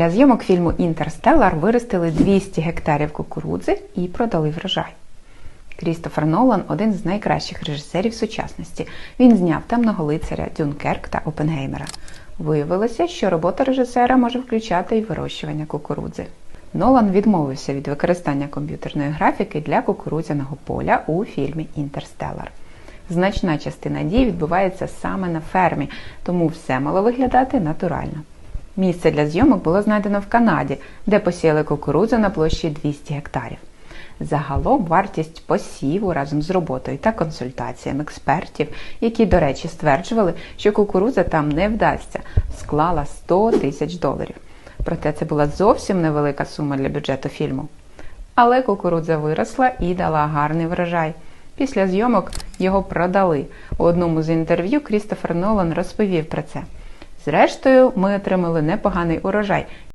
Для зйомок фільму Інтерстеллар виростили 200 гектарів кукурудзи і продали врожай. Крістофер Нолан один з найкращих режисерів сучасності. Він зняв темного лицаря, Дюнкерк та Опенгеймера. Виявилося, що робота режисера може включати й вирощування кукурудзи. Нолан відмовився від використання комп'ютерної графіки для кукурудзяного поля у фільмі Інтерстеллар. Значна частина дій відбувається саме на фермі, тому все мало виглядати натурально. Місце для зйомок було знайдено в Канаді, де посіяли кукурудзу на площі 200 гектарів. Загалом вартість посіву разом з роботою та консультаціями експертів, які, до речі, стверджували, що кукурудза там не вдасться, склала 100 тисяч доларів. Проте це була зовсім невелика сума для бюджету фільму. Але кукурудза виросла і дала гарний врожай. Після зйомок його продали. У одному з інтерв'ю Крістофер Нолан розповів про це. Зрештою, ми отримали непоганий урожай,